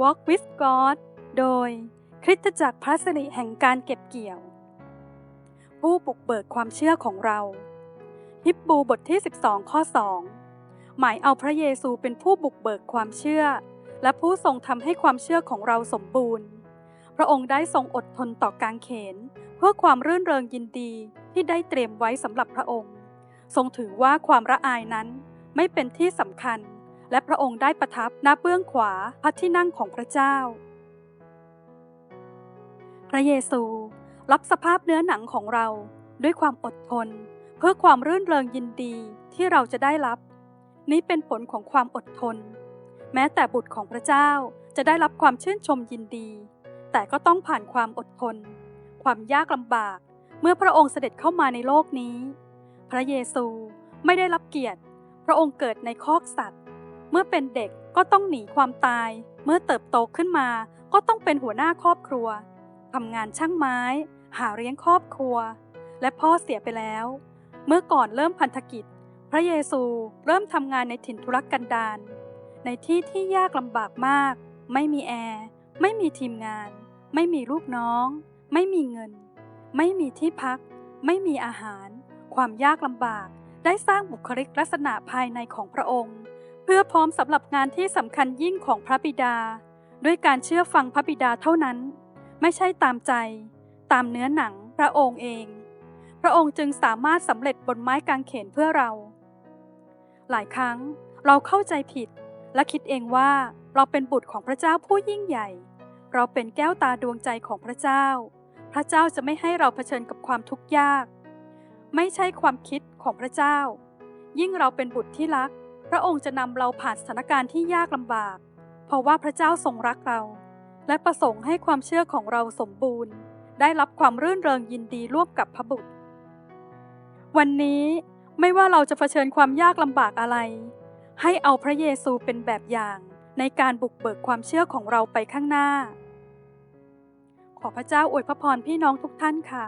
Walk with God โดยคริสตจักรพระสิริแห่งการเก็บเกี่ยว ผู้บุกเบิกความเชื่อของเรา ฮิบบูบทที่ 12 ข้อ 2 หมายเอาพระเยซูเป็นผู้บุกเบิกความเชื่อ และผู้ทรงทำให้ความเชื่อของเราสมบูรณ์ พระองค์ได้ทรงอดทนต่อการเขน เพื่อความรื่นเริงยินดีที่ได้เตรียมไว้สำหรับพระองค์ ทรงถือว่าความระอายนั้นไม่เป็นที่สำคัญ และพระองค์ได้ประทับณเบื้องขวาพระที่นั่งของพระเจ้า พระเยซูรับสภาพเนื้อหนังของเราด้วยความอดทน เพื่อความรื่นเริงยินดีที่เราจะได้รับ นี้เป็นผลของความอดทน แม้แต่บุตรของพระเจ้าจะได้รับความชื่นชมยินดี แต่ก็ต้องผ่านความอดทน ความยากลำบาก เมื่อพระองค์เสด็จเข้ามาในโลกนี้ พระเยซูไม่ได้รับเกียรติ พระองค์เกิดในคอกสัตว์ เมื่อเป็นเด็กก็ต้องหนีความตาย เมื่อเติบโตขึ้นมา ก็ต้องเป็นหัวหน้าครอบครัวทำงานช่างไม้ หาเลี้ยงครอบครัว และพ่อเสียไปแล้ว เมื่อก่อนเริ่มพันธกิจ พระเยซูเริ่มทำงานในถิ่นทุรกันดารในที่ที่ยากลำบากมาก ไม่มีแอร์ ไม่มีทีมงาน ไม่มีลูกน้อง ไม่มีเงิน ไม่มีที่พัก ไม่มีอาหาร ความยากลำบากได้สร้างบุคลิกลักษณะภายในของพระองค์ เพื่อพร้อมสำหรับงานที่สำคัญยิ่งของพระบิดา ด้วยการเชื่อฟังพระบิดาเท่านั้น ไม่ใช่ตามใจ ตามเนื้อหนังพระองค์เอง พระองค์จึงสามารถสำเร็จบนไม้กางเขนเพื่อเรา หลายครั้งเราเข้าใจผิด และคิดเองว่าเราเป็นบุตรของพระเจ้าผู้ยิ่งใหญ่ เราเป็นแก้วตาดวงใจของพระเจ้า พระเจ้าจะไม่ให้เราเผชิญกับความทุกข์ยาก ไม่ใช่ความคิดของพระเจ้า ยิ่งเราเป็นบุตรที่รัก ระองค์จะนำเราผ่านสถานการณ์ที่ยากลำบาก เพราะว่าพระเจ้าทรงรักเรา และประสงค์ให้ความเชื่อของเราสมบูรณ์ ได้รับความรื่นเริงยินดีร่วมกับพระบุตร วันนี้ไม่ว่าเราจะเผชิญความยากลำบากอะไร ให้เอาพระเยซูเป็นแบบอย่างในการบุกเบิกความเชื่อของเราไปข้างหน้า ขอพระเจ้าอวยพระพรพี่น้องทุกท่านค่ะ